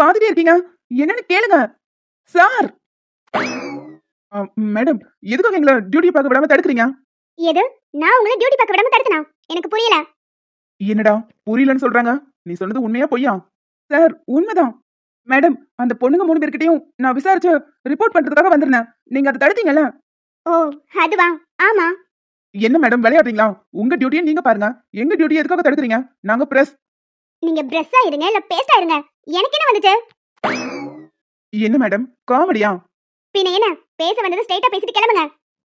பாத்துட்டே இருக்கீங்க? என்னன்னு கேளுங்க. சார்! மேடம் எதுக்காக எங்களை டியூட்டி பார்க்க விடாம தடுக்கிறீங்க? எது? நான் உங்களை டியூட்டி பார்க்க விடாம தடுத்தனா? எனக்கு புரியல. என்னடா புரியலன்னு சொல்றாங்க? நீ சொன்னது உண்மையா பொய்யா? சார் உண்மைதான். மேடம் அந்த பொண்ணுங்க மூணு பேர்கிட்டயும் நான் விசாரிச்சு ரிப்போர்ட் பண்றதுக்காக வந்திருந்தேன். நீங்க அதை தடுத்தீங்கல்ல? ஓ அதுவா? ஆமா. என்ன மேடம் விளையாடுறீங்களா? உங்க டியூட்டியை நீங்க பாருங்க. எங்க டியூட்டி எதுக்காக தடுக்கிறீங்க? நாங்க பிரஸ் நீங்க பிரஸ்ஸா இருங்க இல்ல பேஸ்டா இருங்க. எனக்கு என்ன வந்துச்சு? என்ன மேடம் காமெடியா பின்ன என்ன? பேச வந்தது ஸ்ட்ரைட்டா பேசிட்டு கிளம்புங்க.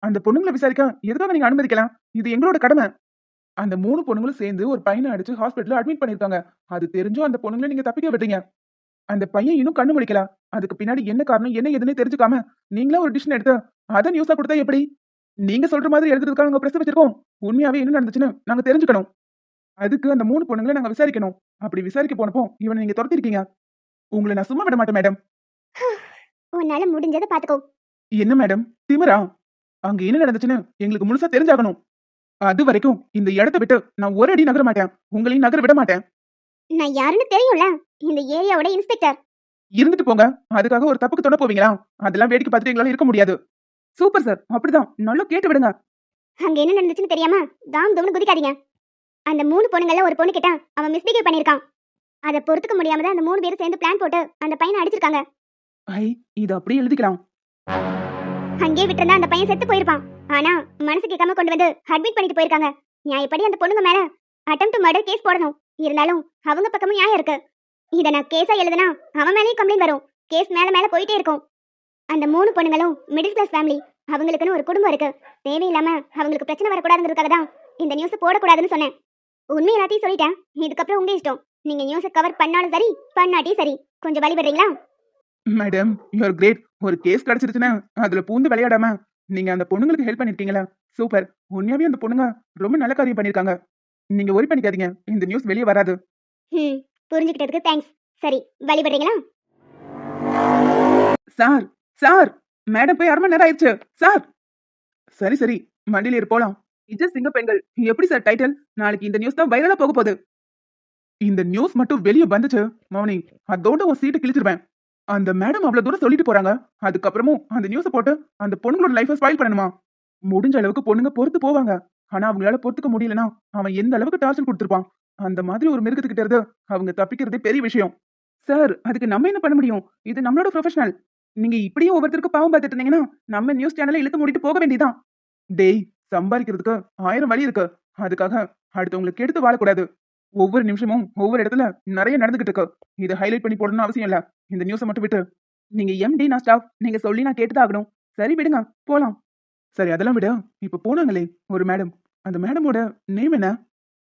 அந்த பொண்ணுங்களை விசாரிக்க எதுக்காக நீங்க அனுமதிக்கலாம்? இது எங்களோட கடமை. அந்த மூணு பொண்ணுங்களும் சேர்ந்து ஒரு பையனை அடிச்சு ஹாஸ்பிட்டல்ல அட்மிட் பண்ணிருக்காங்க அது தெரிஞ்சும் அந்த பொண்ணுங்களை நீங்க தப்பிக்க விட்டீங்க அந்த பையன் இன்னும் கண்ணு முழிக்கல. அதுக்கு பின்னாடி என்ன காரணம் என்ன எதுன்னு தெரிஞ்சுக்காம நீங்களா ஒரு டிசிஷன் எடுத்து அதை நியூஸா கொடுத்தா எப்படி? நீங்க சொல்ற மாதிரி எழுதுறதுக்காக நாங்க பிரஸ் வச்சிருக்கோம். உண்மையாவே என்ன நடந்துச்சுன்னு நாங்க தெரிஞ்சுக்கணும். அதுக்கு அந்த மூணு பொண்ணுங்களை நாங்க விசாரிக்கணும். அப்படி விசாரிக்க போனப்போ இவனை நீங்க துரத்திருக்கீங்க. உங்களை நான் சும்மா விட மாட்டேன் மேடம். உன்னால முடிஞ்சதை பாத்துக்கோ. என்ன மேடம்? திமிரா? அங்க என்ன நடந்துச்சுன்னு எங்களுக்கு முழுசா தெரிஞ்சாகணும். அது வரைக்கும் இந்த இடத்த விட்டு நான் ஒரு அடி நகர மாட்டேன். உங்களையும் நகர விட மாட்டேன். நான் யாருன்னு தெரியும்ல? இந்த ஏரியாவோட இன்ஸ்பெக்டர். இருந்துட்டு போங்க. அதுக்காக ஒரு தப்புக்கு தொட போவீங்களா? அதெல்லாம் வேடிக்கை பார்த்துட்டு எங்களால இருக்க முடியாது. Super sir. அப்படிதான். நல்லா கேட்டு விடுங்க. அங்க என்ன நடந்துச்சுன்னு தெரியாம தாம் தூம்னு குதிக்காதீங்க. அந்த மூணு பொண்ணுங்கள ஒரு பொண்ணு கிட்ட அவன் மிஸ்பிஹேவ் பண்ணிருக்கான் அதை பொறுத்துக்க முடியாம தான் அந்த மூணு பேரும் சேர்ந்து பிளான் போட்டு அந்த பையனை அடிச்சிருக்காங்க. ஐ இது அப்படியே எழுதிக்கலாம். அங்கே விட்டிருந்தா அந்த பையன் செத்து போயிருப்பான். ஆனா மனசு கேட்காம கொண்டு வந்து அட்மிட் பண்ணிட்டு போயிருக்காங்க. நியாயப்படி அந்த பொண்ணுங்க மேல அட்டம் டு மர்டர் கேஸ் போடணும். இருந்தாலும் அவங்க பக்கமும் நியாயம் இருக்கு. இத நான் கேஸா எழுதுனா அவன் மேலேயும் கம்ப்ளைண்ட் வரும். கேஸ் மேல மேல போயிட்டே இருக்கும். அந்த மூணு பொண்ணுங்களும் மிடில் கிளாஸ் ஃபேமிலி அவங்களுக்குன்னு ஒரு குடும்பம் இருக்கு. தேவையில்லாம அவங்களுக்கு பிரச்சனை வரக்கூடாதுங்கிறதுக்காக தான் இந்த நியூஸ் போடக்கூடாதுன்னு சொன்னேன். உண்மை எல்லாத்தையும் சொல்லிட்டேன். இதுக்கப்புறம் உங்க இஷ்டம். நீங்க நியூஸை கவர் பண்ணாலும் சரி பண்ணாட்டியும் சரி. கொஞ்சம் வழி விடுறீங்களா மேடம் யூஆர் கிரேட் ஒரு கேஸ் கிடைச்சிருச்சுன்னா அதுல பூந்து விளையாடாம நீங்க அந்த பொண்ணுங்களுக்கு ஹெல்ப் பண்ணிருக்கீங்களா? சூப்பர் உண்மையாவே அந்த பொண்ணுங்க ரொம்ப நல்ல காரியம் பண்ணிருக்காங்க. நீங்க ஒரி பண்ணிக்காதீங்க. இந்த நியூஸ் வெளியே வராது. ம் புரிஞ்சுக்கிட்டதுக்கு தேங்க்ஸ் சரி வழி விடுறீங்களா சார் சார் மேடம் போய் அரை மணி நேரம் ஆயிடுச்சு. சார் சரி சரி. வண்டியில போலாம். நிஜ சிங்க பெண்கள். எப்படி சார் டைட்டில் நாளைக்கு இந்த நியூஸ் தான் வைரலா போக போகுது. இந்த நியூஸ் மட்டும் வெளியே வந்துச்சு. மௌனி அதோட உன் சீட்டை கிழிச்சிருவேன். அந்த மேடம் அவ்வளவு தூரம் சொல்லிட்டு போறாங்க. அதுக்கப்புறமும் அந்த நியூஸை போட்டு அந்த பொண்ணுங்களோட லைஃபை ஸ்பாயில் பண்ணணுமா? முடிஞ்ச அளவுக்கு பொண்ணுங்க பொறுத்து போவாங்க. ஆனா அவங்களால பொறுத்துக்க முடியலன்னா அவன் எந்த அளவுக்கு டார்ச்சர் கொடுத்துருப்பான்? அந்த மாதிரி ஒரு மிருகத்துக்கிட்ட இருந்து அவங்க தப்பிக்கிறதே பெரிய விஷயம். சார் அதுக்கு நம்ம என்ன பண்ண முடியும்? இது நம்மளோட ப்ரொஃபஷனல் நீங்க இப்படியே ஒவ்வொருத்தருக்கு பாவம் பார்த்துட்டு இருந்தீங்கன்னா நம்ம நியூஸ் சேனலை இழுத்து மூடிட்டு போக வேண்டியதான் டேய் சம்பாதிக்கிறதுக்கு ஆயிரம் வழி இருக்கு. அதுக்காக அடுத்தவங்களுக்கு எடுத்து வாழக்கூடாது. ஒவ்வொரு நிமிஷமும் ஒவ்வொரு இடத்துல நிறைய நடந்துகிட்டு இருக்கு. இதை ஹைலைட் பண்ணி போடணும்னு அவசியம் இல்ல. இந்த நியூஸை மட்டும் விட்டு. நீங்க எம்டி நான் ஸ்டாஃப் நீங்க சொல்லி நான் கேட்டுதான் ஆகணும். சரி விடுங்க. போலாம். சரி அதெல்லாம் விட. இப்ப போனாங்களே ஒரு மேடம் அந்த மேடமோட நேம் என்ன?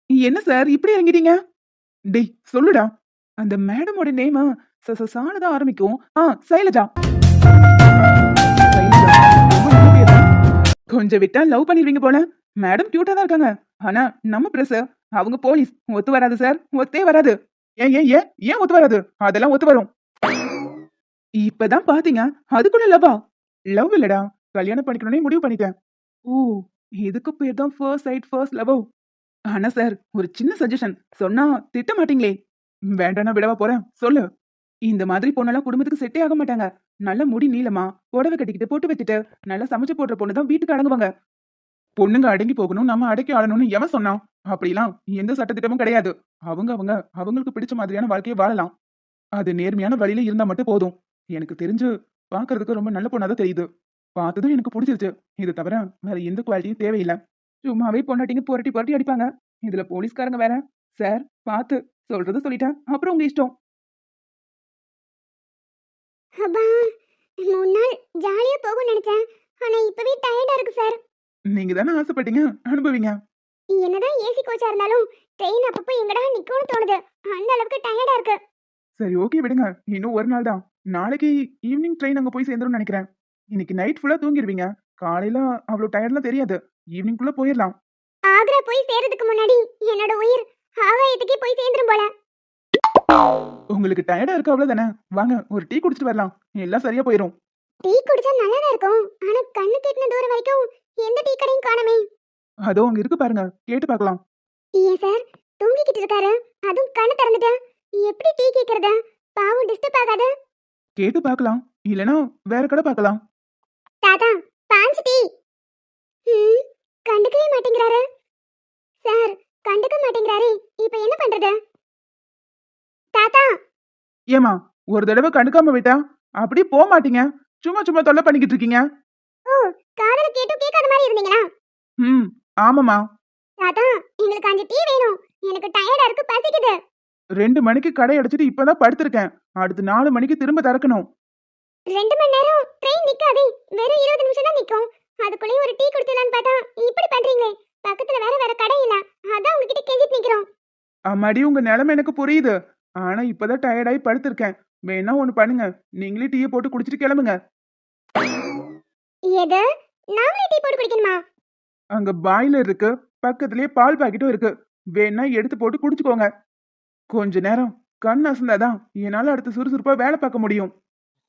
என்ன சார் இப்படி இறங்கிட்டீங்க? டேய் சொல்லுடா. அந்த மேடமோட நேம் சாலதான் ஆரம்பிக்கும். ஆ சைலஜா, கொஞ்சம் விட்டா லவ் பண்ணிடுவீங்க போல. மேடம் கியூட்டா தான் இருக்காங்க. ஆனா நம்ம பிரஸ் அவங்க போலீஸ். ஒத்து வராது சார். ஒத்தே வராது. ஏன் ஏன் ஏன் ஏன் ஒத்து வராது? அதெல்லாம் ஒத்து வரும். இப்பதான் பாத்தீங்க. அதுக்குள்ள லவ்வா? லவ் இல்லடா. கல்யாணம் பண்ணிக்கணும்னே முடிவு பண்ணிட்டேன். ஓ இதுக்கு பேர் தான் ஃபர்ஸ்ட் சைட் ஃபர்ஸ்ட் லவ் ஆனா சார் ஒரு சின்ன சஜஷன் சொன்னா திட்ட மாட்டீங்களே. வேண்டாம்னா விடவா போறேன். சொல்லு. இந்த மாதிரி பொண்ணெல்லாம் குடும்பத்துக்கு செட்டே ஆக மாட்டாங்க. நல்ல முடி நீளமா புடவை கட்டிக்கிட்டு போட்டு வச்சுட்டு நல்லா சமைச்சு போடுற பொண்ணு தான் வீட்டுக்கு அடங்குவாங்க. பொண்ணுங்க அடங்கி போகணும் நம்ம அடக்கி ஆடணும்னு எவன் சொன்னான்? அப்படிலாம் எந்த சட்டத்திட்டமும் கிடையாது. அவங்க அவங்க அவங்களுக்கு பிடிச்ச மாதிரியான வாழ்க்கையை வாழலாம். அது நேர்மையான வழியில இருந்தா மட்டும் போதும். எனக்கு தெரிஞ்சு பாக்குறதுக்கு ரொம்ப நல்ல பொண்ணா தான் தெரியுது. பார்த்ததும் எனக்கு பிடிச்சிருச்சு. இது தவிர வேற எந்த குவாலிட்டியும் தேவையில்லை. சும்மாவே பொண்டாட்டிங்க புரட்டி புரட்டி அடிப்பாங்க. இதுல போலீஸ்காரங்க வேற. சார் பார்த்து சொல்றது சொல்லிட்டேன். அப்புறம் உங்க இஷ்டம். அப்பா மூணு நாள் ஜாலியா போகும் நினைச்சேன். ஆனா இப்பவே டயர்டா இருக்கு சார் நீங்க தானே ஆசைப்பட்டீங்க? அனுபவிங்க. என்னதான் ஏசி கோச்சா இருந்தாலும் ட்ரெயின் அப்பப்போ எங்கடா நிக்கும்னு தோணுது. அந்த அளவுக்கு டயர்டா இருக்கு. சரி ஓகே விடுங்க. இன்னும் ஒரு நாள் தான். நாளைக்கு ஈவினிங் ட்ரெயின் அங்க போய் சேர்ந்துரும் நினைக்கிறேன். இன்னைக்கு நைட் ஃபுல்லா தூங்கிடுவீங்க காலையில அவ்வளவு டயர்ட்லாம் தெரியாது. ஈவினிங் குள்ள போயிடலாம். ஆக்ரா போய் சேர்றதுக்கு முன்னாடி என்னோட உயிர் ஆகாயத்துக்கே போய் சேர்ந்துரும் போல. உங்களுக்கு டயர்டா இருக்கு அவ்வளவுதானே? வாங்க ஒரு டீ குடிச்சிட்டு வரலாம். எல்லாம் சரியா போயிடும் டீ குடிச்சா நல்லதா இருக்கும். ஆனா கண்ணு கெட்டின தூரம் வரைக்கும் எந்த டீ கடையும் காணுமே. அதோ அங்க இருக்கு பாருங்க. கேட்டு பார்க்கலாம். ஏன் சார் தூங்கிக்கிட்டு இருக்காரு. அதுவும் கண்ணு திறந்துட்டு. எப்படி டீ கேக்குறது? பாவம் டிஸ்டர்ப் ஆகாது. கேட்டு பார்க்கலாம். இல்லனா வேற கடை பார்க்கலாம். தாத்தா பாஞ்சு டீ ம் கண்டுக்கவே மாட்டேங்கிறாரு. சார் கண்டுக்க மாட்டேங்கிறாரே. இப்போ என்ன பண்றது? தாத்தா. ஏமா ஒரு தடவை கண்டுக்காம விட்டா? அப்படியே போக மாட்டீங்க. சும்மா சும்மா தொல்லை பண்ணிக்கிட்டு இருக்கீங்க. ஓ காதல கேட்டும் கேட்காத மாதிரி இருந்தீங்களா? ம் ஆமாமா தாத்தா எங்களுக்கு அஞ்சு டீ வேணும். எனக்கு டயர்டா இருக்கு பசிக்குது. ரெண்டு மணிக்கு கடை அடைச்சிட்டு இப்பதான் படுத்திருக்கேன். அடுத்து நாலு மணிக்கு திரும்ப திறக்கணும். ரெண்டு மணி நேரம் ட்ரெயின் நிக்காதே. வெறும் இருபது நிமிஷம் தான் நிக்கும். அதுக்குள்ளேயும் ஒரு டீ குடிச்சிடலான்னு பார்த்தா இப்படி பண்றீங்களே. பக்கத்துல வேற வேற கடை இல்ல. அதான் உங்ககிட்ட கெஞ்சிட்டு நிக்கிறோம். அம்மாடி உங்க நிலைமை எனக்கு புரியுது. ஆனா இப்பதான் டயர்டாயி படுத்திருக்கேன். வேணா ஒண்ணு பண்ணுங்க. நீங்களே டீயை போட்டு குடிச்சிட்டு கிளம்புங்க. எது? நாமளே டீ போட்டு குடிக்கணுமா? அங்க பாய்லர் இருக்கு. பக்கத்துலயே பால் பாக்கெட்டும் இருக்கு. வேணா எடுத்து போட்டு குடிச்சுக்கோங்க. கொஞ்ச நேரம் கண் அசந்தாதான் என்னால அடுத்து சுறுசுறுப்பா வேலை பார்க்க முடியும்.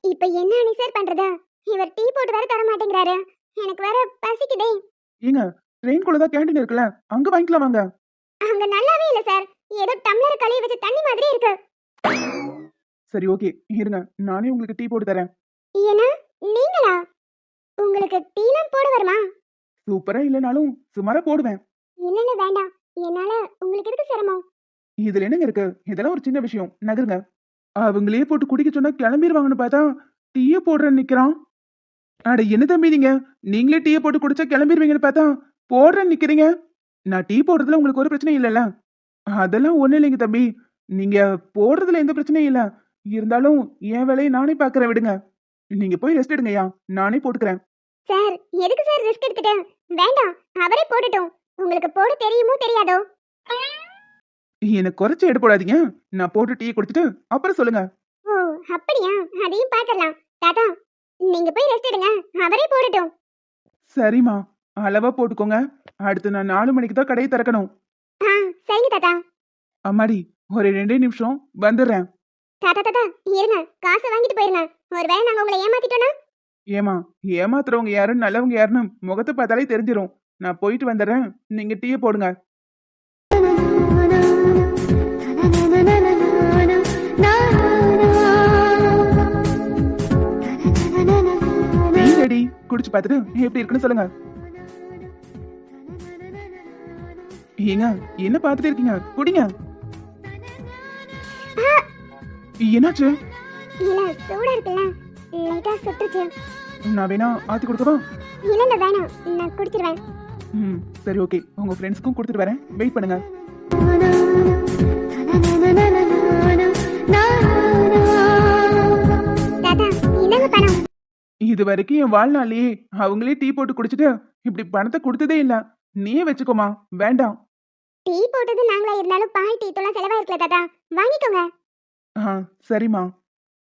இப்ப என்ன அனி சார் பண்றது? இவர் டீ போட்டு வேற தர மாட்டேங்கிறாரு. எனக்கு வேற பசிக்குதே. ஏங்க ட்ரெயின்குள்ள தான் கேண்டீன் இருக்குல்ல? அங்க வாங்கிக்கலாம் வாங்க அங்க நல்லாவே இல்ல சார் ஏதோ டம்ளர் கழுவி வச்ச தண்ணி மாதிரி இருக்கு. சரி ஓகே. இருங்க. நானே உங்களுக்கு டீ போட்டு தரேன். ஏன்னா நீங்களா? உங்களுக்கு டீலாம் போட வருமா? சூப்பரா இல்லைனாலும் சுமாரா போடுவேன். இல்லன்னு வேண்டாம். என்னால உங்களுக்கு எதுக்கு சிரமம்? இதுல என்னங்க இருக்கு? இதெல்லாம் ஒரு சின்ன விஷயம். நகருங்க. அவங்களே போட்டு குடிக்க சொன்னா கிளம்பிடுவாங்கன்னு பார்த்தா டீயை போடுறேன்னு நிக்கிறான். அட என்ன தம்பி நீங்க? நீங்களே டீயை போட்டு குடிச்சா கிளம்பிடுவீங்கன்னு பார்த்தா போடுறேன்னு நிக்கிறீங்க. நான் டீ போடுறதுல உங்களுக்கு ஒரு பிரச்சனையும் இல்லைல்ல? அதெல்லாம் ஒண்ணும் இல்லைங்க தம்பி. நீங்க போடுறதுல எந்த பிரச்சனையும் இல்ல. இருந்தாலும் என் வேலையை நானே பாக்குறேன் விடுங்க. நீங்க போய் ரெஸ்ட் எடுங்கய்யா. நானே போட்டுக்கிறேன். சார் எதுக்கு சார் ரிஸ்க் எடுத்துட்டு வேண்டாம். அவரே போடட்டும். உங்களுக்கு போட தெரியுமோ தெரியாதோ? எனக்கு குறைச்சு எடு போடாதீங்க. நான் போட்டு டீயை குடிச்சிட்டு அப்புறம் சொல்லுங்க. ஓ அப்படியா? அதையும் பார்த்துடலாம் தாத்தா நீங்க போய் ரெஸ்ட் எடுங்க. அவரே போடட்டும். சரிம்மா. அளவா போட்டுக்கோங்க. அடுத்து நான் நாலு மணிக்கு தான் கடையை திறக்கணும். ஆ சரிங்க தாத்தா. அம்மாடி ஒரு ரெண்டே நிமிஷம் வந்துடுறேன். தாத்தா தாத்தா இருங்க. காசை வாங்கிட்டு போயிருங்க. ஒருவேளை நாங்க உங்களை ஏமாத்திட்டோம்னா? ஏமா ஏமாத்துறவங்க யாரும் நல்லவங்க யாருன்னு முகத்தை பார்த்தாலே தெரிஞ்சிரும். நான் போயிட்டு வந்துடுறேன். நீங்க டீயை போடுங்க. Tea ready. குடிச்சு பார்த்துட்டு எப்படி இருக்குன்னு சொல்லுங்க. ஏங்க என்ன பார்த்துட்டு இருக்கீங்க? குடிங்க. என்னாச்சு? இல்ல சூடா இருக்குல்ல. லைட்டா சுட்டுச்சு நான் வேணா ஆத்தி கொடுக்கவா? இல்ல இல்ல வேணாம். நான் குடிச்சிருவேன். ம் சரி ஓகே. உங்க ஃப்ரெண்ட்ஸ்க்கும் கொடுத்துட்டு வரேன். வெயிட் பண்ணுங்க. இது வரைக்கும் என் வாழ்நாளையே அவங்களே டீ போட்டு குடிச்சிட்டு இப்படி பணத்தை கொடுத்ததே இல்ல. நீயே வச்சுக்கோமா. வேண்டாம். டீ போட்டது நாங்களா இருந்தாலும் பால் டீ தூளா செலவா இருக்கல தாத்தா? வாங்கிக்கோங்க. ஆ சரிம்மா.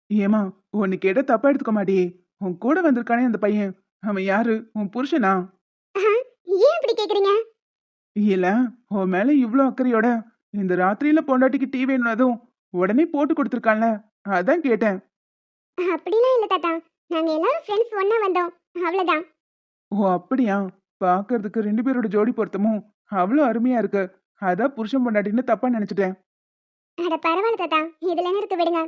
ஏமா உன்னை கேட்ட தப்பா எடுத்துக்க மாட்டியே உன் கூட வந்திருக்கானே அந்த பையன். அவன் யாரு? உன் புருஷனா? ஏன் இப்படி கேக்குறீங்க? இல்ல உன் மேல இவ்ளோ அக்கறையோட இந்த ராத்திரியில பொண்டாட்டிக்கு டீ வேணும்னதும் உடனே போட்டு கொடுத்துருக்கான்ல. அதான் கேட்டேன். அப்படிலாம் இல்ல தாத்தா. நாங்க எல்லாரும் ஃப்ரெண்ட்ஸ் ஒண்ணா வந்தோம். அவ்வளவுதான். ஓ அப்படியா? பார்க்கறதுக்கு ரெண்டு பேரோட ஜோடி பொருத்தமும் அவ்வளோ அருமையா இருக்கு. அதான் புருஷன் பொண்டாட்டின்னு தப்பா நினைச்சிட்டேன். அட பரவாயில்ல தாத்தா இதுல என்ன இருக்கு விடுங்க.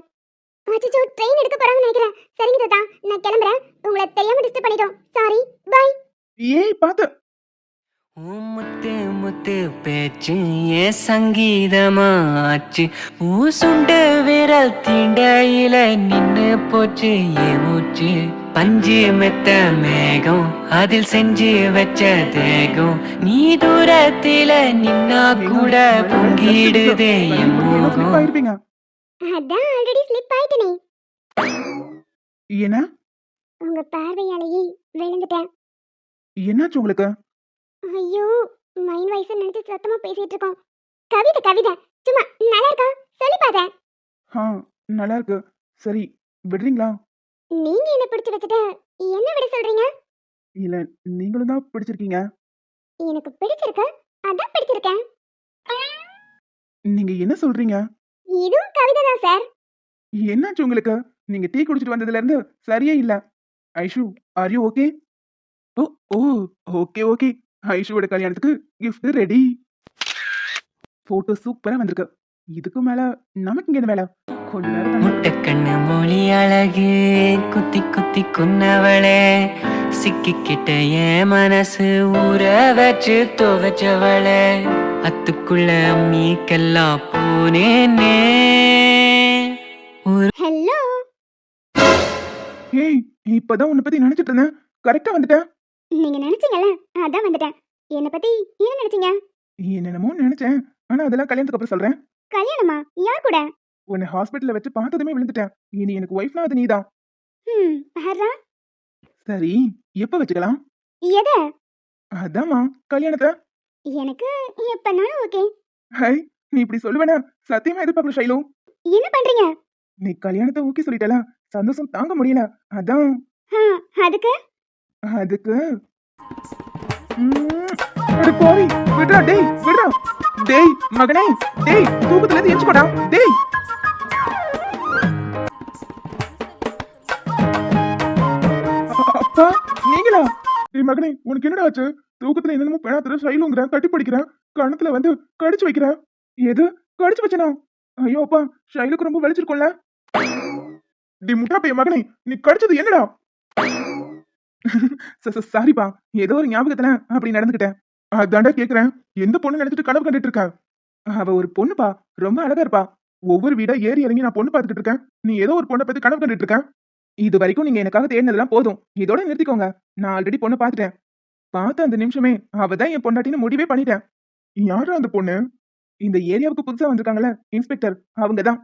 அச்சோ ட்ரெயின் எடுக்க போறாங்கன்னு நினைக்கிறேன். சரிங்க தாத்தா நான் கிளம்புறேன். உங்களை தெரியாம டிஸ்டர்ப் பண்ணிட்டோம். சாரி பை ஏய் பார்த்து உன் முத்து முத்து பேச்சு ஏன் சங்கீதமாச்சு. உன் சுண்டு விரல் தீண்டையில நின்னு போச்சு என் மூச்சு. பஞ்சு மெத்த மேகம் அதில் செஞ்சு வச்ச தேகம். நீ தூரத்தில நின்னா கூட பொங்கிடுதே என் மோகம். அதான் ஆல்ரெடி ஸ்லிப் ஆயிட்டனே. என்ன? உங்க பார்வையாலேயே விழுந்துட்டேன். என்னாச்சு உங்களுக்கு? ஐயோ மைண்ட் வாய்ஸ் நினைச்சு சத்தமா பேசிட்டு இருக்கோம். கவிதை கவிதை. சும்மா நல்லா இருக்கா? சொல்லி பார்த்தேன். ஆ நல்லா இருக்கு. சரி விடுறீங்களா? நீங்க என்ன பிடிச்சு வச்சுட்டு என்ன விட சொல்றீங்க? இல்ல நீங்களும் தான் பிடிச்சிருக்கீங்க. எனக்கு பிடிச்சிருக்கு. அதான் பிடிச்சிருக்கேன். நீங்க என்ன சொல்றீங்க? இதுவும் கவிதை தான் சார். என்னாச்சு உங்களுக்கு? நீங்க டீ குடிச்சிட்டு வந்ததுல இருந்து சரியே இல்ல. Aishu are you okay oh oh okay okay ஐஷுவோட கல்யாணத்துக்கு gift ரெடி போட்டோ சூப்பரா வந்திருக்கு. இதுக்கு மேல நமக்கு இங்க வேலை. முட்டைக்கண்ணு மொழி அழகு குத்தி குத்தி குன்னவளே. சிக்கிக்கிட்ட என் மனசு ஊற வச்சு துவச்சவளே. அத்துக்குள்ள மீக்கெல்லாம் போனேனே. ஒரு ஹலோ. ஏய் இப்பதான் உன்னை பத்தி நினைச்சிட்டு இருந்தேன். கரெக்டா வந்துட்டேன். நீங்க நினைச்சீங்கல்ல? அதான் வந்துட்டேன். என்னை பத்தி என்ன நினைச்சீங்க? என்னென்னமோ நினைச்சேன். ஆனா அதெல்லாம் கல்யாணத்துக்கு அப்புறம் சொல்றேன். கல்யாணமா? யார் கூட? உன்னை ஹாஸ்பிட்டல்ல வச்சு பார்த்ததுமே விழுந்துட்டேன். இனி எனக்கு ஒய்ஃப்னா அது நீதான் சரி எப்ப வச்சுக்கலாம்? எத? அதாம்மா கல்யாணத்தை? எனக்கு எப்பனாலும் ஓகே ஹை நீ இப்படி சொல்லுவேனா? சத்தியமா எதிர்பார்க்கல ஷைலு. என்ன பண்றீங்க? நீ கல்யாணத்தை ஓகே சொல்லிட்டல. சந்தோஷம் தாங்க முடியல. அதான். அதுக்கு? அதுக்கு. அட போவி விடுறா டேய் விடுறா. டேய் மகனே டேய் தூக்கத்துல இருந்து எச்சுக்கோடா டேய். மகனே உனக்கு என்னடா ஆச்சு? தூக்கத்துல என்னென்னமோ பேணாத்துற சைலுங்கிற கட்டி படிக்கிறேன் கணத்துல வந்து கடிச்சு வைக்கிறேன் எது? கடிச்சு வச்சனா? ஐயோ அப்பா ஷைலுக்கு ரொம்ப வலிச்சிருக்கோம்ல. டி முட்டா பைய மகனே நீ கடிச்சது என்னடா? ச- ச- சாரிப்பா ஏதோ ஒரு ஞாபகத்துல அப்படி நடந்துக்கிட்டேன் அதாண்டா கேக்குறேன். எந்த பொண்ணு நினைச்சிட்டு கனவு கண்டுட்டு இருக்கா? அவ ஒரு பொண்ணுப்பா ரொம்ப அழகா இருப்பா. ஒவ்வொரு வீடா ஏறி இறங்கி நான் பொண்ணு பாத்துக்கிட்டு இருக்கேன். நீ ஏதோ ஒரு பொண்ணை பத்தி கனவு கண்டுட்டு இருக்கேன் இது வரைக்கும் நீங்க எனக்காக தேடினதெல்லாம் போதும். இதோட நிறுத்திக்கோங்க. நான் ஆல்ரெடி பொண்ணை பார்த்துட்டேன். பார்த்த அந்த நிமிஷமே அவ தான் என் பொண்டாட்டின்னு முடிவே பண்ணிட்டேன். யாரா அந்த பொண்ணு? இந்த ஏரியாவுக்கு புதுசா வந்திருக்காங்கல்ல இன்ஸ்பெக்டர். அவங்க தான்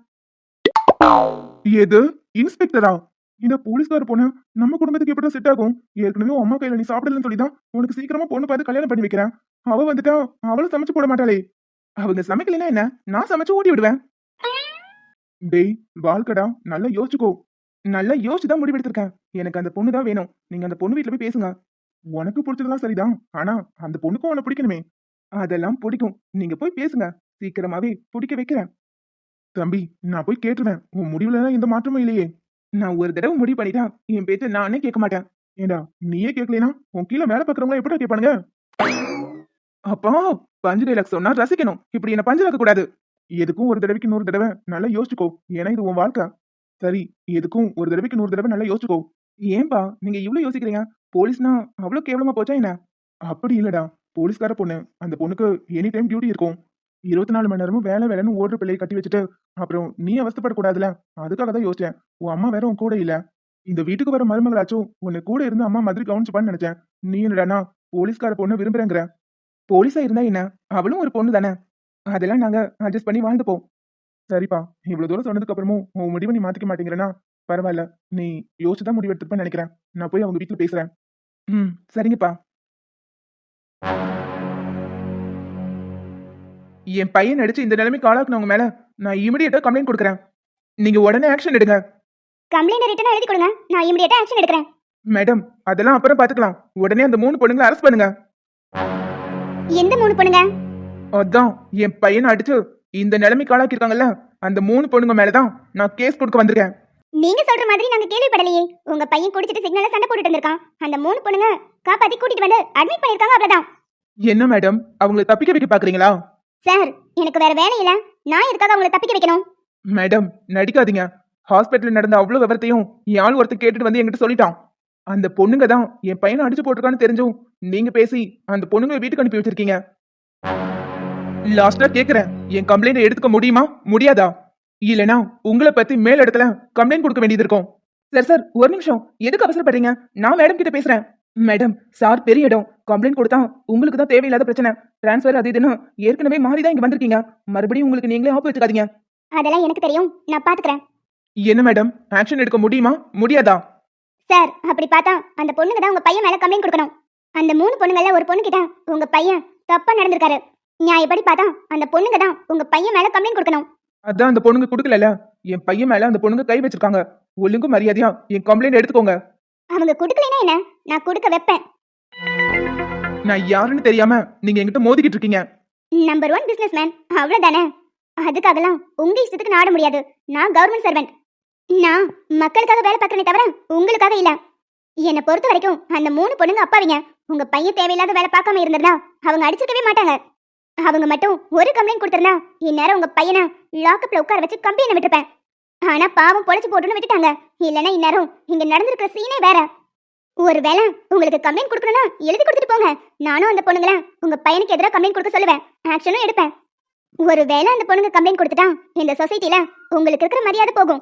எது? இன்ஸ்பெக்டரா? இந்த போலீஸ்கார பொண்ணு நம்ம குடும்பத்துக்கு எப்படி செட் ஆகும்? ஏற்கனவே அம்மா கையில நீ சாப்பிடலன்னு சொல்லி தான் உனக்கு சீக்கிரமா பொண்ணு பார்த்து கல்யாணம் பண்ணி வைக்கிறேன். அவ வந்துட்டா அவளும் சமைச்சு போட மாட்டாளே. அவங்க சமைக்கலைன்னா என்ன? நான் சமைச்சு ஓட்டி விடுவேன். டேய் வாழ்க்கடா. நல்லா யோசிச்சுக்கோ. நல்லா யோசிச்சு தான் முடிவெடுத்திருக்கேன். எனக்கு அந்த பொண்ணு தான் வேணும். நீங்க அந்த பொண்ணு வீட்டுல போய் பேசுங்க. உனக்கு பிடிச்சதெல்லாம் சரிதான். ஆனா அந்த பொண்ணுக்கும் உன்னை பிடிக்கணுமே. அதெல்லாம் பிடிக்கும். நீங்க போய் பேசுங்க. சீக்கிரமாவே பிடிக்க வைக்கிறேன். தம்பி நான் போய் கேட்டுருவேன். உன் முடிவுல எந்த மாற்றமும் இல்லையே. நான் ஒரு தடவை முடிவு பண்ணிட்டா என் பேச்ச நானே கேட்க மாட்டேன். ஏண்டா நீயே கேட்கலனா? உன் கீழே வேலை பார்க்கறவங்க எப்படி கேட்பானுங்க? அப்பா பஞ்சு டைலாக் சொன்னா ரசிக்கணும். இப்படி என்ன பஞ்சு கூடாது எதுக்கும் ஒரு தடவைக்கு நூறு தடவை நல்லா யோசிச்சுக்கோ. ஏன்னா இது உன் வாழ்க்கை. சரி எதுக்கும் ஒரு தடவைக்கு நூறு தடவை நல்லா யோசிச்சுக்கோ. ஏன்பா நீங்க இவ்வளவு யோசிக்கிறீங்க? போலீஸ்னா அவ்வளவு கேவலமா போச்சா என்ன? அப்படி இல்லடா. போலீஸ்கார பொண்ணு அந்த பொண்ணுக்கு எனி டைம் டியூட்டி இருக்கும். இருபத்தி நாலு மணி நேரமும் வேலை வேலைன்னு ஓடுற பிள்ளையை கட்டி வச்சுட்டு அப்புறம் நீ அவஸ்தப்படக்கூடாதுல? அதுக்காக தான் யோசிச்சேன். உன் அம்மா வேற உன் கூட இல்ல. இந்த வீட்டுக்கு வர மருமகளாச்சும் உன்னை கூட இருந்து அம்மா மாதிரி கவனிச்சுப்பான்னு நினைச்சேன். நீ என்னடானா போலீஸ்கார பொண்ணு விரும்புறேங்கிற. போலீஸா இருந்தா என்ன? அவளும் ஒரு பொண்ணு தானே அதெல்லாம் நாங்க அட்ஜஸ்ட் பண்ணி வாழ்ந்துப்போம். சரிப்பா இவ்வளவு தூரம் சொன்னதுக்கு அப்புறமும் உன் முடிவை நீ மாத்திக்க மாட்டேங்கிறனா பரவாயில்ல. நீ யோசிச்சுதான் முடிவு எடுத்துப்பேன்னு நினைக்கிறேன். நான் போய் அவங்க வீட்டுல பேசுறேன். ம் சரிங்கப்பா. என் பையன் நடிச்சு இந்த நிலைமைக்கு ஆளாக்குனவங்க மேல நான் இமிடியேட்டா கம்ப்ளைண்ட் கொடுக்குறேன். நீங்க உடனே ஆக்ஷன் எடுங்க. கம்ப்ளைண்ட் ரிட்டனா எழுதி கொடுங்க. நான் இமிடியேட்டா ஆக்ஷன் எடுக்கிறேன். மேடம் அதெல்லாம் அப்புறம் பாத்துக்கலாம். உடனே அந்த மூணு பொண்ணுங்களை அரெஸ்ட் பண்ணுங்க. எந்த மூணு பொண்ணுங்க? அதான் என் பையனை அடிச்சு இந்த நிலைமைக்கு ஆளாக்கிருக்காங்கல்ல அந்த மூணு பொண்ணுங்க மேலதான் நான் கேஸ் கொடுக்க வந்திருக்கேன். நீங்க சொல்ற மாதிரி நாங்க கேள்விப்படலையே. உங்க பையன் குடிச்சிட்டு சிக்னல்ல சண்டை போட்டுட்டு இருந்திருக்கான். அந்த மூணு பொண்ணுங்க காப்பாத்தி கூட்டிட்டு வந்து அட்மிட் பண்ணிருக்காங்க அவ்வளவுதான். என்ன மேடம் அவங்களை தப்பிக்க வைக்க பாக்குறீங்களா? சார் எனக்கு வேற வேலை இல்ல. நான் எதுக்காக அவங்களை தப்பிக்க வைக்கணும்? மேடம் நடிக்காதீங்க. ஹாஸ்பிட்டல் நடந்த அவ்வளவு விவரத்தையும் ஆள் ஒருத்தர் கேட்டுட்டு வந்து என்கிட்ட சொல்லிட்டான். அந்த பொண்ணுங்க தான் என் பையனை அடிச்சு போட்டிருக்கான்னு தெரிஞ்சும் நீங்க பேசி அந்த பொண்ணுங்களை வீட்டுக்கு அனுப்பி வச்சிருக்கீங்க. லாஸ்டா கேக்குறேன். என் கம்ப்ளைண்ட் எடுத்துக்க முடியுமா? முடியாதா? இல்லனா உங்களை பத்தி மேல் இடத்துல கம்ப்ளைண்ட் கொடுக்க வேண்டியது இருக்கும். சார் சார் ஒரு நிமிஷம். எதுக்கு அவசரப்படுறீங்க? நான் மேடம் கிட்ட பேசுறேன். மேடம் சார் பெரிய இடம். கம்ப்ளைண்ட் கொடுத்தா உங்களுக்கு தான் தேவையில்லாத பிரச்சனை. டிரான்ஸ்ஃபர் அது இதுன்னு ஏற்கனவே மாறி தான் இங்க வந்திருக்கீங்க. மறுபடியும் உங்களுக்கு நீங்களே ஆப்பு வச்சுக்காதீங்க அதெல்லாம் எனக்கு தெரியும். நான் பாத்துக்கிறேன். என்ன மேடம் ஆக்ஷன் எடுக்க முடியுமா? முடியாதா? சார் அப்படி பார்த்தா அந்த பொண்ணுங்க தான் உங்க பையன் மேல கம்ப்ளைண்ட் கொடுக்கணும். அந்த மூணு பொண்ணுங்கள்ல ஒரு பொண்ணு கிட்ட உங்க பையன் தப்பா நடந்திருக்காரு. நியாயப்படி பார்த்தா அந்த பொண்ணுங்க தான் உங்க பையன் மேல கம்ப்ளைண்ட் கொடுக்கணும். அதான் அந்த பொண்ணுங்க கொடுக்கல என் பையன் மேல அந்த பொண்ணுங்க கை வச்சிருக்காங்க. ஒழுங்கு மரியாதையா என் கம்ப்ளைண்ட் எடுத்துக்கோங்க. அவங்க கொடுக்கலைன்னா என்ன? நான் கொடுக்க வைப்பேன். நான் யாருன்னு தெரியாம நீங்க என்கிட்ட மோதிக்கிட்டு இருக்கீங்க. நம்பர் ஒன் பிசினஸ் மேன் அவ்வளவுதானே? அதுக்காகலாம் உங்க இஷ்டத்துக்கு நாட முடியாது. நான் கவர்மெண்ட் சர்வெண்ட் நான் மக்களுக்காக வேலை பார்க்கறேனே தவிர உங்களுக்காக இல்ல. என்னை பொறுத்த வரைக்கும் அந்த மூணு பொண்ணுங்க அப்பாவிங்க. உங்க பையன் தேவையில்லாத வேலை பார்க்காம இருந்திருந்தா அவங்க அடிச்சிருக்கவே மாட்டாங்க. அவங்க மட்டும் ஒரு கம்ப்ளைண்ட் கொடுத்துருந்தா இந்நேரம் உங்க பையனை லாக்கப்ல உட்கார வச்சு கம்பெனி விட்டுருப்பேன். ஆனா பாவம் பொழைச்சு போட்டுன்னு விட்டுட்டாங்க. இல்லைன்னா இந்நேரம் இங்க நடந்திருக்கிற சீனே வேற. ஒருவேளை உங்களுக்கு கம்ப்ளைண்ட் கொடுக்கணும்னா எழுதி கொடுத்துட்டு போங்க. நானும் அந்த பொண்ணுங்கள உங்க பையனுக்கு எதிராக கம்ப்ளைண்ட் கொடுக்க சொல்லுவேன். ஆக்ஷனும் எடுப்பேன். ஒருவேளை அந்த பொண்ணுங்க கம்ப்ளைண்ட் கொடுத்துட்டா இந்த சொசைட்டில உங்களுக்கு இருக்கிற மரியாதை போகும்.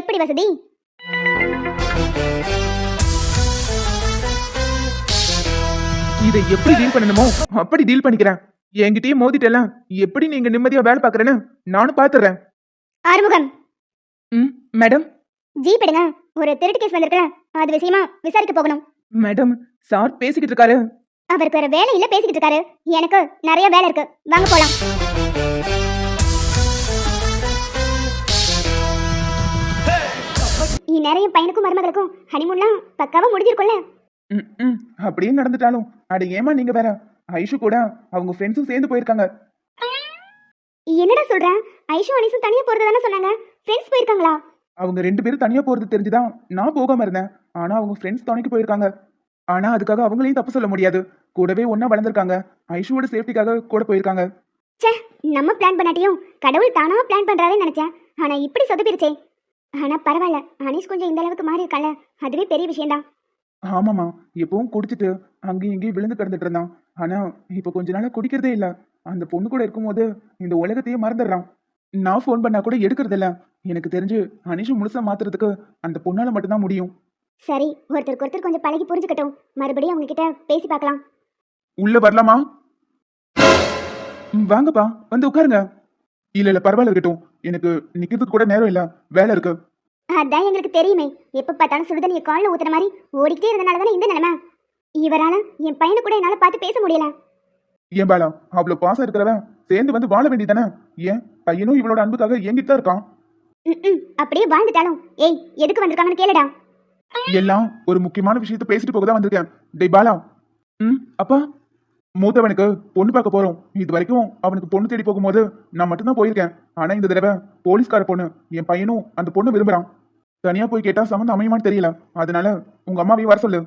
எப்படி வசதி? இதை எப்படி டீல் பண்ணணுமோ அப்படி டீல் பண்ணிக்கிறேன். என்கிட்டயே மோதிட்டெல்லாம் எப்படி நீங்க நிம்மதியா வேலை பாக்குறேன்னு நானும் பாத்துறேன் ஆறுமுகம். ம் மேடம்? ஜீப் எடுங்க ஒரு திருட்டு கேஸ் வந்திருக்குல அது விஷயமா விசாரிக்க போகணும். மேடம் சார் பேசிக்கிட்டு இருக்காரு. அவருக்கு வேற வேலை இல்ல பேசிக்கிட்டு இருக்காரு. எனக்கு நிறைய வேலை இருக்கு. வாங்க போலாம். நிறைய பையனுக்கும் மருமகளுக்கும் ஹனிமூன்லாம் பக்காவா முடிஞ்சிருக்கும்ல. ம், ம் அப்படியே நடந்துட்டாலும். அட ஏமா நீங்க வேற? ஐஷு கூட அவங்க ஃப்ரெண்ட்ஸும் சேர்ந்து போயிருக்காங்க. என்னடா சொல்ற? ஐஷு அனிசும் தனியா போறது தானே சொன்னாங்க? ஃப்ரெண்ட்ஸ் போயிருக்காங்களா? அவங்க ரெண்டு பேரும் தனியா போறது தெரிஞ்சுதான் நான் போகாம இருந்தேன். ஆனா அவங்க ஃப்ரெண்ட்ஸ் துணைக்கு போயிருக்காங்க. ஆனா அதுக்காக அவங்களையும் தப்பு சொல்ல முடியாது. கூடவே ஒண்ணா வளர்ந்துருக்காங்க. ஐஷுவோட சேஃப்டிக்காக கூட போயிருக்காங்க. நம்ம பிளான் பண்ணாட்டியும் கடவுள் தானா பிளான் பண்றாருன்னு நினைச்சேன். ஆனா இப்படி சொதப்பிருச்சே. ஆனா பரவாயில்ல அனிஷ் கொஞ்சம் இந்த அளவுக்கு மாறி இருக்கால. அதுவே பெரிய விஷயம்தான். ஆமாமா எப்பவும் குடிச்சிட்டு அங்கேயும் இங்கேயும் விழுந்து கிடந்துட்டு இருந்தான். ஆனா இப்ப கொஞ்ச நாளா குடிக்கிறதே இல்ல. அந்த பொண்ணு கூட இருக்கும்போது இந்த உலகத்தையே மறந்துடுறான். நான் ஃபோன் பண்ணா கூட எடுக்கிறது இல்ல. எனக்கு தெரிஞ்சு அனிஷு முழுசா மாத்துறதுக்கு அந்த பொண்ணால மட்டும்தான் முடியும். சரி ஒருத்தருக்கு ஒருத்தர் கொஞ்சம் பழகி புரிஞ்சுக்கட்டும். மறுபடியும் அவங்க கிட்ட பேசி பார்க்கலாம். உள்ள வரலாமா? வாங்கப்பா. வந்து உட்காருங்க. இல்ல இல்ல பரவாயில்ல இருக்கட்டும். எனக்கு நிக்கிறதுக்கு கூட நேரம் இல்ல. வேலை இருக்கு. அதான் எங்களுக்கு தெரியுமே. எப்ப பார்த்தாலும் சுடுதண்ணிய கால்ல ஊத்துற மாதிரி ஓடிக்கிட்டே இருந்தனால தானே இந்த நிலைமை? இவரால என் பையனை கூட என்னால பார்த்து பேச முடியல. ஏன் பாலா அவ்வளவு பாசம் இருக்கிறவன் சேர்ந்து வந்து வாழ வேண்டியதானே ஏன் பையனும் இவளோட அன்புக்காக என்கிட்ட தான் இருக்கான்? ம்ம், அப்படியே வாழ்ந்துட்டாலும். ஏய் எதுக்கு வந்திருக்காங்கன்னு கேளுடா. எல்லாம் ஒரு முக்கியமான விஷயத்த பேசிட்டு போக தான் வந்திருக்கேன். டேய் பாலா. ம் அப்பா. மூத்தவனுக்கு பொண்ணு பார்க்க போறோம். இது வரைக்கும் அவனுக்கு பொண்ணு தேடி போகும்போது நான் மட்டும்தான் போயிருக்கேன். ஆனா இந்த தடவை போலீஸ்கார பொண்ணு என் பையனும் அந்த பொண்ணு விரும்புறான். தனியா போய் கேட்டா சம்மந்தம் அமையுமான்னு தெரியல. அதனால உங்க அம்மாவையும் வர சொல்லு.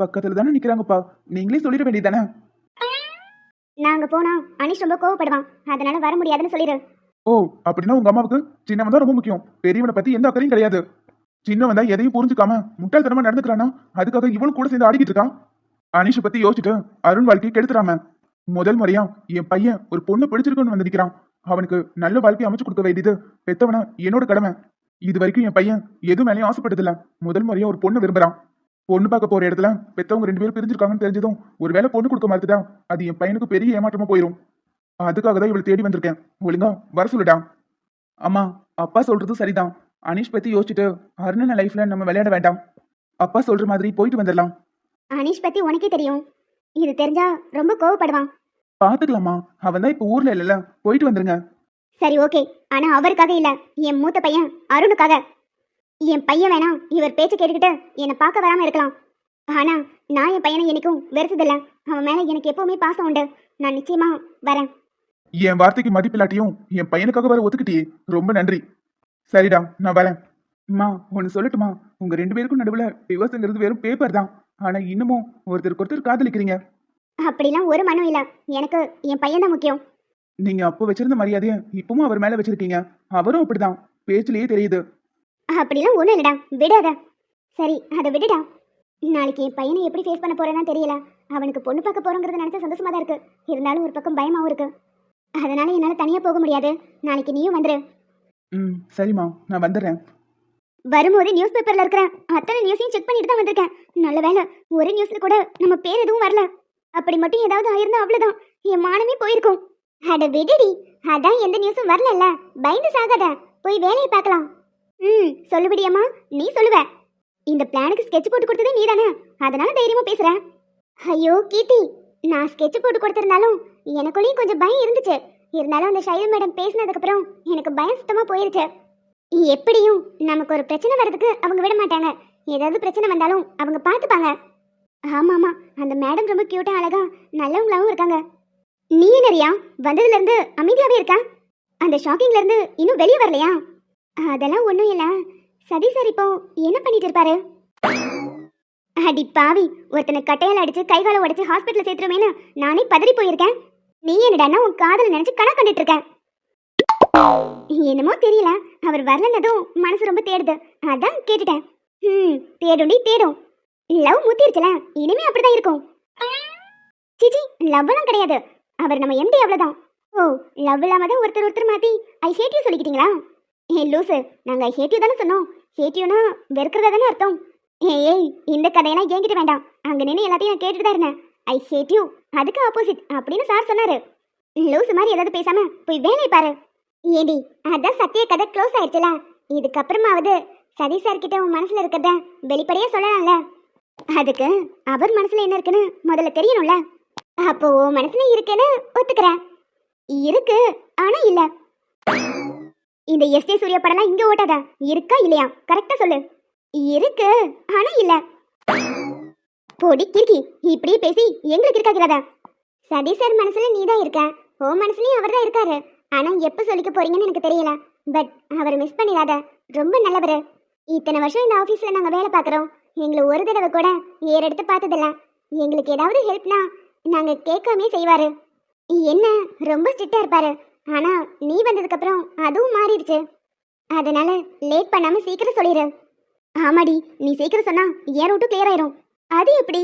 பக்கத்துல தானே நிக்கிறாங்கப்பா. நீங்களே சொல்லிட வேண்டியதானே நாங்க போனா அனிஷ் ரொம்ப கோவப்படுவான். அதனால வர முடியாதுன்னு சொல்லிடு ஓ அப்படின்னா உங்க அம்மாவுக்கு சின்னவன் தான் ரொம்ப முக்கியம். பெரியவனை பத்தி எந்த அக்கறையும் கிடையாது. சின்னவன் தான் எதையும் புரிஞ்சுக்காம முட்டாள்தனமா நடந்துக்கிறானா? அதுக்காக இவனும் கூட சேர்ந்து ஆடிக்கிட்டு இருக்கான். அனிஷை பத்தி யோசிச்சுட்டு அருண் வாழ்க்கையை கெடுத்துறாம. முதல் முறையா என் பையன் ஒரு பொண்ணு பிடிச்சிருக்குன்னு வந்து நிக்கிறான் அவனுக்கு நல்ல வாழ்க்கையை அமைச்சு கொடுக்க வேண்டியது பெத்தவன என்னோட கடமை. இது வரைக்கும் என் பையன் எது மேலேயும் ஆசைப்பட்டதில்ல. முதல் முறையா ஒரு பொண்ணு விரும்புறான். பொண்ணு பார்க்க போற இடத்துல பெத்தவங்க ரெண்டு பேரும் பிரிஞ்சிருக்காங்கன்னு தெரிஞ்சதும் ஒருவேளை பொண்ணு கொடுக்க மறுத்துட்டா அது என் பையனுக்கு பெரிய ஏமாற்றமா போயிடும் அதுக்காக தான் இவளை தேடி வந்திருக்கேன். ஒழுங்கா வர சொல்லுடா. அம்மா அப்பா சொல்றது சரிதான். அனிஷ் பத்தி யோசிச்சுட்டு அருணன லைஃப்ல நம்ம விளையாட வேண்டாம். அப்பா சொல்ற மாதிரி போயிட்டு வந்துடலாம். அனிஷ் பத்தி உனக்கே தெரியும். இது தெரிஞ்சா ரொம்ப கோவப்படுவான். பாத்துக்கலாமா. அவன் தான் இப்ப ஊர்ல இல்லைல்ல. போயிட்டு வந்துருங்க. சரி ஓகே. ஆனா அவருக்காக இல்ல. என் மூத்த பையன் அருணுக்காக. என் பையன் வேணா இவர் பேச்ச கேட்டுக்கிட்டு என்னை பார்க்க வராம இருக்கலாம். ஆனா நான் என் பையனை என்னைக்கும் வெறுத்ததில்ல. அவன் மேல எனக்கு எப்பவுமே பாசம் உண்டு. நான் நிச்சயமா வரேன். என் வார்த்தைக்கு மதிப்பில்லாட்டியும் என் பையனுக்காக வர ஒத்துக்கிட்டியே. ரொம்ப நன்றி. சரிடா நான் வரேன். அம்மா ஒன்னு சொல்லட்டுமா? உங்க ரெண்டு பேருக்கும் நடுவுல டிவோர்ஸ்ங்கிறது வெறும் பேப்பர் தான். ஆனா இன்னமும் ஒருத்தருக்கு ஒருத்தர் காதலிக்கிறீங்க. அப்படிலாம் ஒரு மனம் இல்ல. எனக்கு என் பையன் தான் முக்கியம். நீங்க அப்போ வச்சிருந்த மரியாதைய இப்பவும் அவர் மேல வச்சிருக்கீங்க. அவரும் அப்படிதான். பேச்சிலேயே தெரியுது. அப்படிலாம் ஒண்ணும் இல்லடா. விடாத. சரி அதை விடுடா. நாளைக்கு என் பையனை எப்படி ஃபேஸ் பண்ண போறேன்னு தெரியல. அவனுக்கு பொண்ணு பார்க்க போறோங்கிறத நினைச்சா சந்தோஷமா தான் இருக்கு. இருந்தாலும் ஒரு பக்கம் பயமாவும் இருக்கு. அதனால என்னால தனியா போக முடியாது. நாளைக்கு நீயும் வந்துரு. ம் சரிம்மா. நான் வந்துடுறேன் வரும்போது நியூஸ் பேப்பர்ல இருக்கிற அத்தனை நியூஸையும் செக் பண்ணிட்டு தான் வந்திருக்கேன். நல்ல வேலை ஒரு நியூஸ்ல கூட நம்ம பேர் எதுவும் வரல. அப்படி மட்டும் ஏதாவது ஆயிருந்தா அவ்வளவுதான். என் மானமே போயிருக்கும். அட விடுடி அதான் எந்த நியூஸும் வரலல்ல. பயந்து சாகாத. போய் வேலையை பார்க்கலாம். ம் சொல்லுபடியம்மா நீ சொல்லுவ. இந்த பிளானுக்கு ஸ்கெட்ச் போட்டு கொடுத்ததே நீதானே? அதனால தைரியமா பேசுற. ஐயோ கீர்த்தி. நான் ஸ்கெட்ச் போட்டு கொடுத்திருந்தாலும் எனக்குள்ளேயும் கொஞ்சம் பயம் இருந்துச்சு. இருந்தாலும் அந்த ஷைல் மேடம் பேசினதுக்கப்புறம் எனக்கு பயம் சுத்தமாக போயிருச்சு. எப்படியும் நமக்கு ஒரு பிரச்சனை வர்றதுக்கு அவங்க விட மாட்டாங்க. ஏதாவது பிரச்சனை வந்தாலும் அவங்க பார்த்துப்பாங்க. ஆமாம்மா அந்த மேடம் ரொம்ப க்யூட்டாக அழகா நல்லவங்களாகவும் இருக்காங்க. நீ நிறையா வந்ததுல அமைதியாகவே இருக்கா? அந்த ஷாக்கிங்லேருந்து இன்னும் வெளியே வரலையா? அதெல்லாம் ஒன்றும் இல்லை. சதி சார் இப்போ என்ன பண்ணிட்டு இருப்பாரு? அடி பாவி ஒருத்தனை கட்டையால் அடிச்சு கை காலை ஹாஸ்பிட்டலில் ஹாஸ்பிட்டல் சேர்த்துருமேனு நானே பதறி போயிருக்கேன். நீ என்னடான்னா உன் காதலை நினைச்சு கணக்கு கண்டுட்டு இருக்கேன் என்னமோ தெரியல. அவர் வரலன்னதும் மனசு ரொம்ப தேடுது. அதான் கேட்டுட்டேன். ம் தேடும்டி தேடும். லவ் முத்திருச்சுல இனிமே அப்படிதான் இருக்கும். சிச்சி லவ்லாம் கிடையாது. அவர் நம்ம எம்டி அவ்வளவுதான். ஓ லவ் இல்லாம தான் ஒருத்தர் ஒருத்தர் மாத்தி ஐ ஹேட் யூ சொல்லிக்கிட்டீங்களா? ஏ லூசு நாங்க ஐ ஹேட் யூ தானே சொன்னோம். ஹேட் யூனா வெறுக்கிறதா தானே அர்த்தம். ஏய் ஏய் இந்த கதையெல்லாம் என்கிட்ட வேண்டாம். அங்க நின்று எல்லாத்தையும் நான் கேட்டுட்டு தான் இருந்தேன். ஐ ஹேட் யூ அதுக்கு ஆப்போசிட் அப்படின்னு சார் சொன்னாரு. லூசு மாதிரி ஏதாவது பேசாம போய் வேலையை பாரு. ஏடி அதான் சத்திய கதை க்ளோஸ் ஆயிடுச்சுல. இதுக்கப்புறமாவது சதி சார் கிட்ட உன் மனசுல இருக்கிறத வெளிப்படையா சொல்லலாம்ல. அதுக்கு அவர் மனசுல என்ன இருக்குன்னு முதல்ல தெரியணும்ல. அப்போ உன் மனசுல இருக்குன்னு ஒத்துக்கிறேன் இருக்கு ஆனா இல்ல. இந்த எஸ்டே சூர்யா படம்லாம் இங்க ஓட்டாத? இருக்கா இல்லையா? கரெக்டா சொல்லு. இருக்கு ஆனா இல்ல. போடி கிறுக்கி இப்படியே பேசி எங்களுக்கு இருக்காகிறதா? சதி சார் மனசுல நீ தான் இருக்க. ஓ மனசுலயும் அவர் தான் இருக்காரு. ஆனா எப்போ சொல்லிக்க போறீங்கன்னு எனக்கு தெரியல. பட் அவர் மிஸ் பண்ணிடாத. ரொம்ப நல்லவர். இத்தனை வருஷம் இந்த ஆஃபீஸில் நாங்கள் வேலை பார்க்குறோம். எங்களை ஒரு தடவை கூட ஏறெடுத்து பார்த்ததில்ல. எங்களுக்கு ஏதாவது ஹெல்ப்னா நாங்கள் கேட்காமே செய்வாரு. என்ன? ரொம்ப ஸ்ட்ரிக்டாக இருப்பார். ஆனால் நீ வந்ததுக்கப்புறம் அதுவும் மாறிடுச்சு. அதனால லேட் பண்ணாமல் சீக்கிரம் சொல்லிடு ஆமாடி நீ சீக்கிரம் சொன்னா என் ரூட்டும் கிளியர் ஆயிரும். அது எப்படி?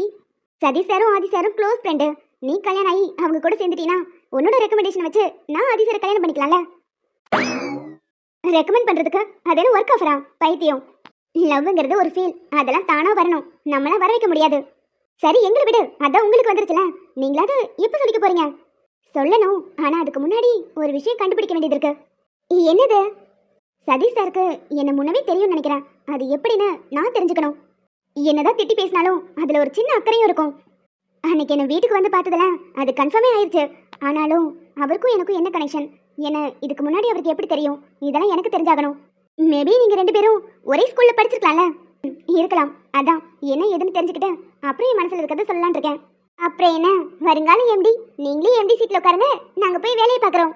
சதீஷ் சாரும் ஆதி சாரும் க்ளோஸ் ஃப்ரெண்டு நீ கல்யாணம் ஆகி அவங்க கூட சேர்ந்துட்டீனா உன்னோட ரெக்கமெண்டேஷன் வச்சு நான் ஆதி கல்யாணம் பண்ணிக்கலாம்ல? ரெக்கமெண்ட் பண்றதுக்கு அது என்ன ஒர்க் ஆஃபரா பைத்தியம். லவ்ங்கிறது ஒரு ஃபீல் அதெல்லாம் தானாக வரணும். நம்மளாம் வர வைக்க முடியாது. சரி எங்களை விடு. அதான் உங்களுக்கு வந்துருச்சுல. நீங்களாவது எப்போ சொல்லிக்க போறீங்க? சொல்லணும். ஆனா அதுக்கு முன்னாடி ஒரு விஷயம் கண்டுபிடிக்க வேண்டியது இருக்கு. என்னது? சதீஷ் சாருக்கு என்னை முன்னவே தெரியும்னு நினைக்கிறேன். அது எப்படின்னு நான் தெரிஞ்சுக்கணும். என்னதான் திட்டி பேசினாலும் அதுல ஒரு சின்ன அக்கறையும் இருக்கும். அன்னைக்கு என்னை வீட்டுக்கு வந்து பார்த்ததுல அது கன்ஃபார்மே ஆயிடுச்சு ஆனாலும் அவருக்கும் எனக்கும் என்ன கனெக்ஷன் என்ன இதுக்கு முன்னாடி அவருக்கு எப்படி தெரியும்? இதெல்லாம் எனக்கு தெரிஞ்சாகணும். மேபி நீங்கள் ரெண்டு பேரும் ஒரே ஸ்கூலில் படிச்சிருக்கலாம்ல? இருக்கலாம். அதான். என்ன ஏதுன்னு தெரிஞ்சுக்கிட்டேன் அப்புறம் என் மனசில் இருக்கிறத சொல்லலான் இருக்கேன். அப்புறம் என்ன? வருங்காலம் எம்டி நீங்களே எம்டி சீட்டில் உட்காருங்க. நாங்கள் போய் வேலையை பார்க்குறோம்.